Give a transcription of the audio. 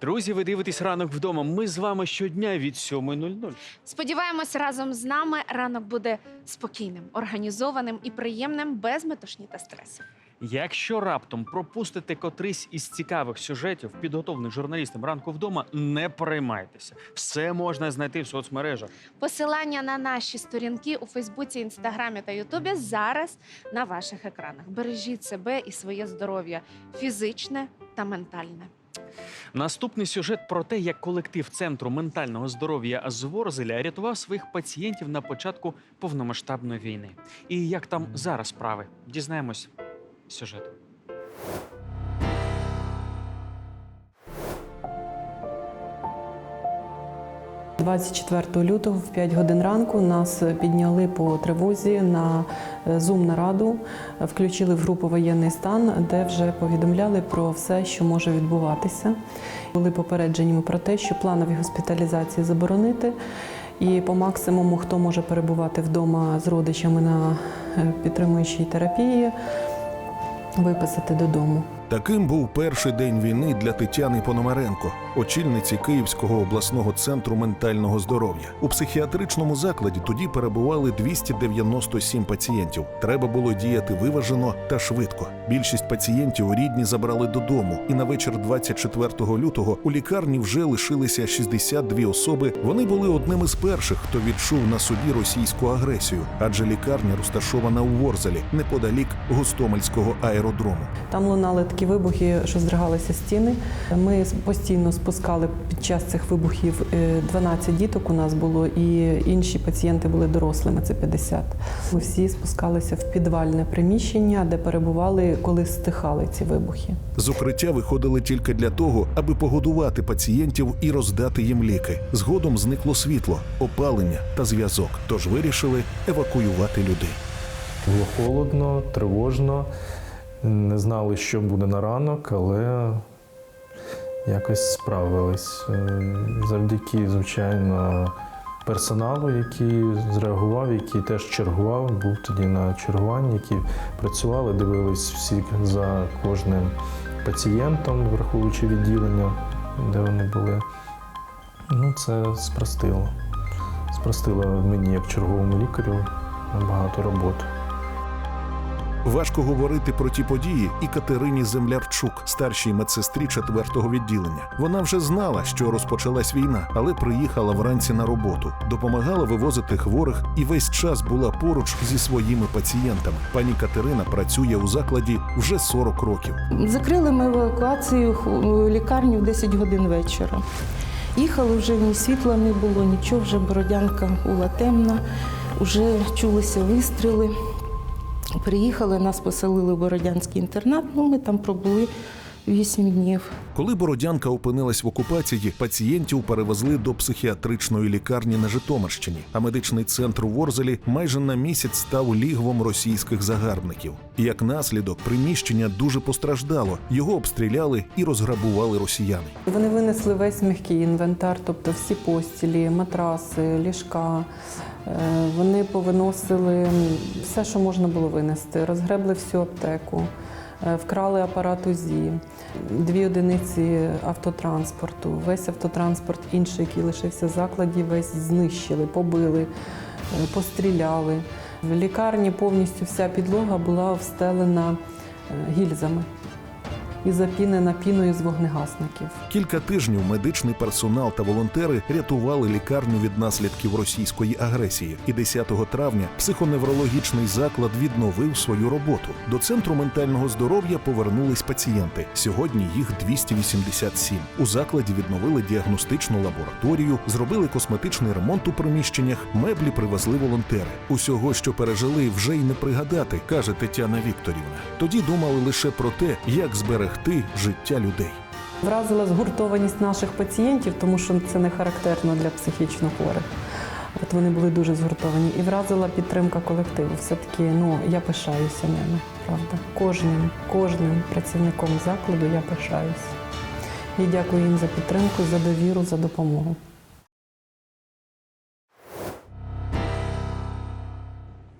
Друзі, ви дивитесь ранок вдома. Ми з вами щодня від 7.00. Сподіваємось, разом з нами ранок буде спокійним, організованим і приємним, без метушні та стресу. Якщо раптом пропустите котрийсь із цікавих сюжетів, підготовлених журналістам ранку вдома, не переймайтеся. Все можна знайти в соцмережах. Посилання на наші сторінки у Фейсбуці, Інстаграмі та Ютубі зараз на ваших екранах. Бережіть себе і своє здоров'я фізичне та ментальне. Наступний сюжет про те, як колектив центру ментального здоров'я з Ворзеля рятував своїх пацієнтів на початку повномасштабної війни. І як там зараз справи? Дізнаємось з 24 лютого в 5 годин ранку нас підняли по тривозі на зум-нараду, включили в групу воєнний стан, де вже повідомляли про все, що може відбуватися. Були попереджені про те, що планові госпіталізації заборонити, і по максимуму, хто може перебувати вдома з родичами на е, підтримуючій терапії, виписати додому. Таким був перший день війни для Тетяни Пономаренко, очільниці Київського обласного центру ментального здоров'я. У психіатричному закладі тоді перебували 297 пацієнтів. Треба було діяти виважено та швидко. Більшість пацієнтів рідні забрали додому, і на вечір 24 лютого у лікарні вже лишилися 62 особи. Вони були одними з перших, хто відчув на собі російську агресію, адже лікарня розташована у Ворзелі неподалік Гостомельського аеродрому. Там лунали такі вибухи, що здригалися стіни. Ми постійно спускали під час цих вибухів е, 12 діток у нас було, і інші пацієнти були дорослими, це 50. Ми всі спускалися в підвальне приміщення, де перебували, коли стихали ці вибухи. З укриття виходили тільки для того, аби погодувати пацієнтів і роздати їм ліки. Згодом зникло світло, опалення та зв'язок. Тож вирішили евакуювати людей. Було холодно, тривожно. Не знали, що буде на ранок, але якось справились. Е, Завдяки, звичайно, персоналу, який зреагував, який теж чергував, був тоді на чергуванні, які працювали, дивились всі за кожним пацієнтом, враховуючи відділення, де вони були. Ну, це спростило. Спростило мені як черговому лікарю багато роботи. Важко говорити про ті події і Катерині Землярчук, старшій медсестрі четвертого відділення. Вона вже знала, що розпочалась війна, але приїхала вранці на роботу, допомагала вивозити хворих і весь час була поруч зі своїми пацієнтами. Пані Катерина працює у закладі вже 40 років. Закрили ми евакуацію лікарню в 10 годин вечора. Їхали вже ні світла не було, нічого, вже бородянка була темна, вже чулися вистріли. Приїхали, нас поселили в Бородянський інтернат, ну ми там пробули 8 днів. Коли Бородянка опинилась в окупації, пацієнтів перевезли до психіатричної лікарні на Житомирщині, а медичний центр у Ворзелі майже на місяць став лігвом російських загарбників. Як наслідок, приміщення дуже постраждало. Його обстріляли і розграбували росіяни. Вони винесли весь м'який інвентар, тобто всі постілі, матраси, ліжка. Е, Вони повиносили все, що можна було винести. Розгребли всю аптеку, вкрали апарат УЗІ, дві одиниці автотранспорту. Весь автотранспорт інший, який лишився в закладі, весь знищили, побили, е, постріляли. В лікарні повністю вся підлога була встелена е, гільзами і запінена піною з вогнегасників. Кілька тижнів медичний персонал та волонтери рятували лікарню від наслідків російської агресії. І 10 травня психоневрологічний заклад відновив свою роботу. До центру ментального здоров'я повернулись пацієнти. Сьогодні їх 287. У закладі відновили діагностичну лабораторію, зробили косметичний ремонт у приміщеннях, меблі привезли волонтери. Усього, що пережили, вже й не пригадати, каже Тетяна Вікторівна. Тоді думали лише про те, як зберегти життя людей. Вразила згуртованість наших пацієнтів, тому що це не характерно для психічно хворих. От вони були дуже згуртовані. І вразила підтримка колективу. Все-таки ну, я пишаюся ними, правда. Кожним, кожним працівником закладу я пишаюся. І дякую їм за підтримку, за довіру, за допомогу.